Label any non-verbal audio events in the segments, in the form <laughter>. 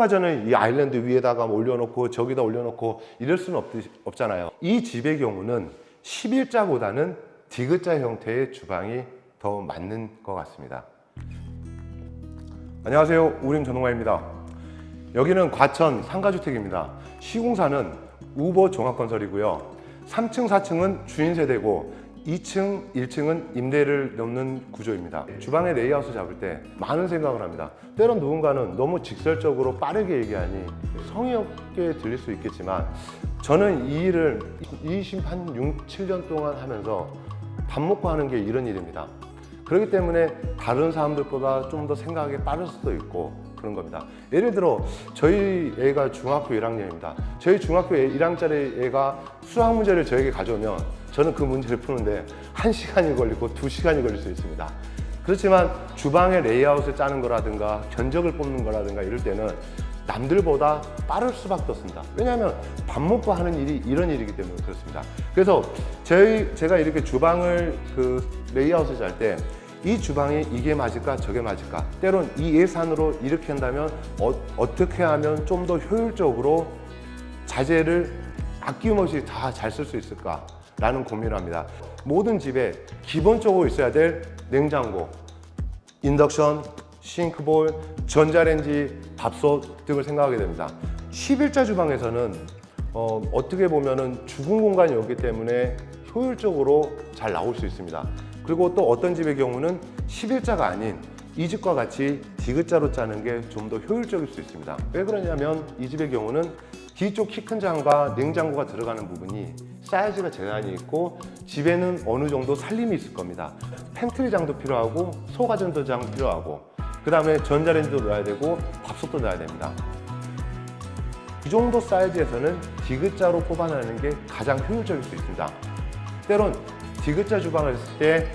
화전을 이 아일랜드 위에다가 뭐 올려놓고 저기다 올려놓고 이럴 수는 없, 없잖아요. 이 집의 경우는 11자보다는 디귿자 형태의 주방이 더 맞는 것 같습니다. 안녕하세요. 우림 전동화입니다. 여기는 과천 상가주택입니다. 시공사는 우버 종합건설이고요. 3층, 4층은 주인 세대고 2층, 1층은 임대를 넘는 구조입니다. 주방의 레이아웃을 잡을 때 많은 생각을 합니다. 때론 누군가는 너무 직설적으로 빠르게 얘기하니 성의 없게 들릴 수 있겠지만 저는 이 일을 20한 6, 7년 동안 하면서 밥 먹고 하는 게 이런 일입니다. 그렇기 때문에 다른 사람들보다 좀 더 생각이 빠를 수도 있고 그런 겁니다. 예를 들어 저희 애가 중학교 1학년입니다. 저희 중학교 1학년짜리 애가 수학 문제를 저에게 가져오면 저는 그 문제를 푸는데 1시간이 걸리고 2시간이 걸릴 수 있습니다. 그렇지만 주방의 레이아웃을 짜는 거라든가 견적을 뽑는 거라든가 이럴 때는 남들보다 빠를 수밖에 없습니다. 왜냐하면 밥 먹고 하는 일이 이런 일이기 때문에 그렇습니다. 그래서 저희 제가 이렇게 주방을 그 레이아웃을 짤때 이 주방이 이게 맞을까 저게 맞을까 때론 이 예산으로 이렇게 한다면 어, 떻게 하면 좀 더 효율적으로 자재를 아낌없이 다 잘 쓸 수 있을까 라는 고민을 합니다. 모든 집에 기본적으로 있어야 될 냉장고, 인덕션, 싱크볼, 전자레인지, 밥솥 등을 생각하게 됩니다. 11자 주방에서는 어, 어떻게 보면은 죽은 공간이 없기 때문에 효율적으로 잘 나올 수 있습니다. 그리고 또 어떤 집의 경우는 11자가 아닌 이 집과 같이 디귿자로 짜는 게 좀 더 효율적일 수 있습니다. 왜 그러냐면 이 집의 경우는 뒤쪽 키 큰 장과 냉장고가 들어가는 부분이 사이즈가 제한이 있고 집에는 어느 정도 살림이 있을 겁니다. 팬트리 장도 필요하고 소가전도 장 필요하고 그 다음에 전자레인지도 넣어야 되고 밥솥도 넣어야 됩니다. 이 정도 사이즈에서는 디귿자로 뽑아내는 게 가장 효율적일 수 있습니다. 때론 디귿자 주방을 했을 때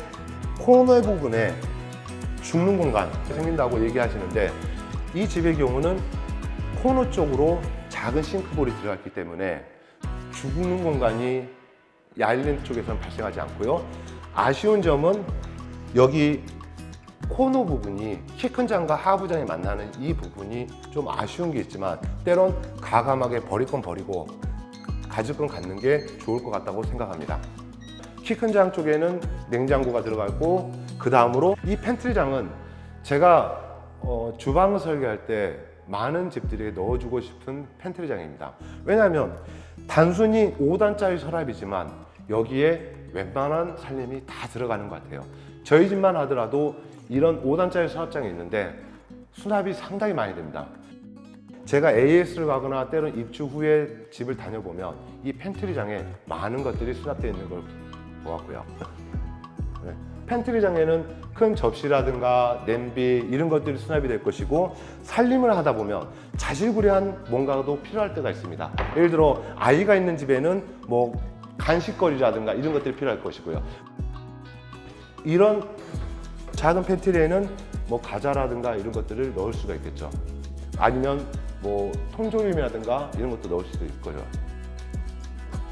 코너 부분에 죽는 공간 생긴다고 얘기하시는데 이 집의 경우는 코너 쪽으로 작은 싱크볼이 들어갔기 때문에 죽는 공간이 야일랜드 쪽에서는 발생하지 않고요. 아쉬운 점은 여기 코너 부분이 키 큰 장과 하부장이 만나는 이 부분이 좀 아쉬운 게 있지만 때론 가감하게 버릴 건 버리고 가질 건 갖는 게 좋을 것 같다고 생각합니다. 키 큰 장 쪽에는 냉장고가 들어가 있고 그 다음으로 이 팬트리 장은 제가 어, 주방을 설계할 때 많은 집들에게 넣어주고 싶은 팬트리 장입니다. 왜냐하면 단순히 5단짜리 서랍이지만 여기에 웬만한 살림이 다 들어가는 것 같아요. 저희 집만 하더라도 이런 5단짜리 서랍장이 있는데 수납이 상당히 많이 됩니다. 제가 AS를 가거나 때론 입주 후에 집을 다녀보면 이 팬트리장에 많은 것들이 수납되어 있는 걸 보았고요. 네. 팬트리장에는 큰 접시라든가 냄비 이런 것들이 수납이 될 것이고 살림을 하다 보면 자질구레한 뭔가도 필요할 때가 있습니다. 예를 들어 아이가 있는 집에는 뭐 간식거리라든가 이런 것들이 필요할 것이고요. 이런 작은 팬트리에는 뭐 과자라든가 이런 것들을 넣을 수가 있겠죠. 아니면 뭐 통조림이라든가 이런 것도 넣을 수도 있고요.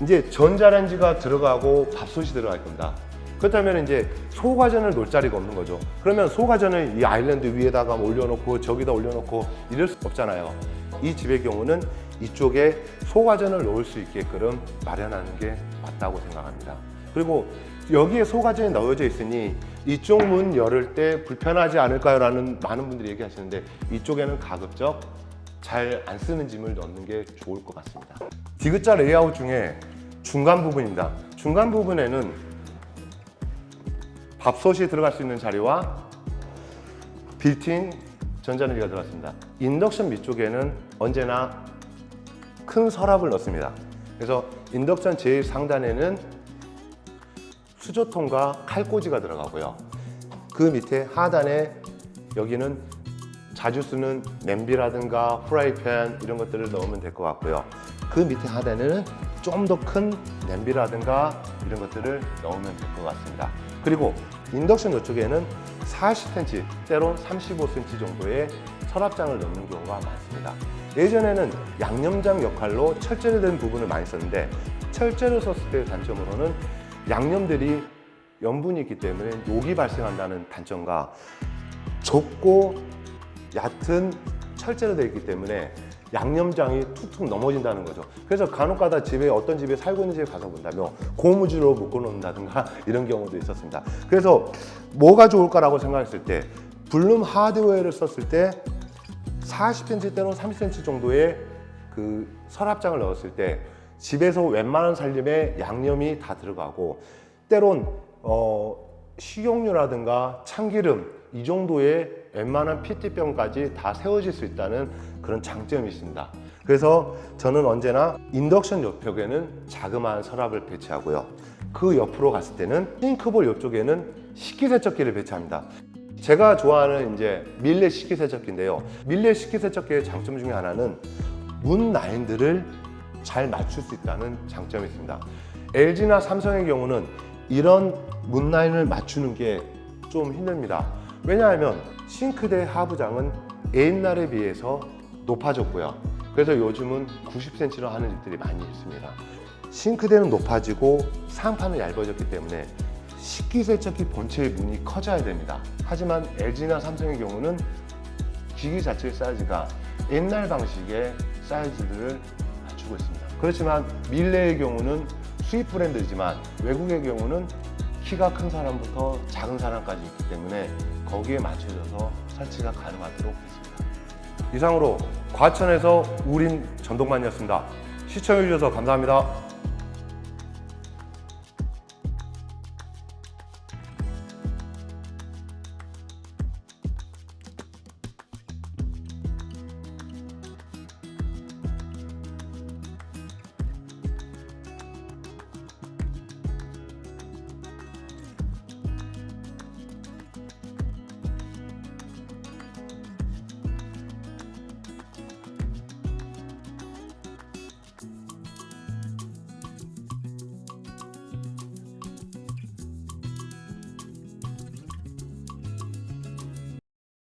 이제 전자레인지가 들어가고 밥솥이 들어갈 겁니다. 그렇다면 이제 소가전을 놓을 자리가 없는 거죠. 그러면 소가전을 이 아일랜드 위에다가 올려놓고 저기다 올려놓고 이럴 수 없잖아요. 이 집의 경우는 이쪽에 소가전을 놓을 수 있게끔 마련하는 게 맞다고 생각합니다. 그리고 여기에 소가전이 넣어져 있으니 이쪽 문 열을 때 불편하지 않을까요? 라는 많은 분들이 얘기하시는데 이쪽에는 가급적 잘 안 쓰는 짐을 넣는 게 좋을 것 같습니다. 디귿자 레이아웃 중에 중간 부분입니다. 중간 부분에는 밥솥이 들어갈 수 있는 자리와 빌트인 전자레인지가 들어갔습니다. 인덕션 밑쪽에는 언제나 큰 서랍을 넣습니다. 그래서 인덕션 제일 상단에는 수조통과 칼꽂이가 들어가고요. 그 밑에 하단에 여기는 자주 쓰는 냄비라든가 프라이팬 이런 것들을 넣으면 될 것 같고요. 그 밑에 하단에는 좀 더 큰 냄비라든가 이런 것들을 넣으면 될 것 같습니다. 그리고 인덕션 이쪽에는 40cm, 때론 35cm 정도의 서랍장을 넣는 경우가 많습니다. 예전에는 양념장 역할로 철제로 된 부분을 많이 썼는데 철제로 썼을 때의 단점으로는 양념들이 염분이 있기 때문에 녹이 발생한다는 단점과 좁고 얕은 철제로 되어 있기 때문에 양념장이 툭툭 넘어진다는 거죠. 그래서 간혹가다 집에 어떤 집에 살고 있는 집에 가서 본다면 고무줄로 묶어놓는다든가 <laughs> 이런 경우도 있었습니다. 그래서 뭐가 좋을까라고 생각했을 때 블룸 하드웨어를 썼을 때 40cm 때는 30cm 정도의 그 서랍장을 넣었을 때 집에서 웬만한 살림에 양념이 다 들어가고 때론 어, 식용유라든가 참기름 이 정도의 웬만한 PT병까지 다 세워질 수 있다는 그런 장점이 있습니다. 그래서 저는 언제나 인덕션 옆벽에는 자그마한 서랍을 배치하고요. 그 옆으로 갔을 때는 싱크볼 옆쪽에는 식기세척기를 배치합니다. 제가 좋아하는 이제 밀레 식기세척기인데요. 밀레 식기세척기의 장점 중에 하나는 문 라인들을 잘 맞출 수 있다는 장점이 있습니다. LG나 삼성의 경우는 이런 문 라인을 맞추는 게 좀 힘듭니다. 왜냐하면 싱크대 하부장은 옛날에 비해서 높아졌고요. 그래서 요즘은 90cm로 하는 집들이 많이 있습니다. 싱크대는 높아지고 상판은 얇아졌기 때문에 식기세척기 본체의 문이 커져야 됩니다. 하지만 LG나 삼성의 경우는 기기 자체의 사이즈가 옛날 방식의 사이즈들을 갖추고 있습니다. 그렇지만 밀레의 경우는 수입 브랜드지만 외국의 경우는 키가 큰 사람부터 작은 사람까지 있기 때문에 거기에 맞춰져서 설치가 가능하도록 했습니다. 이상으로 과천에서 우림 전동만이었습니다. 시청해주셔서 감사합니다.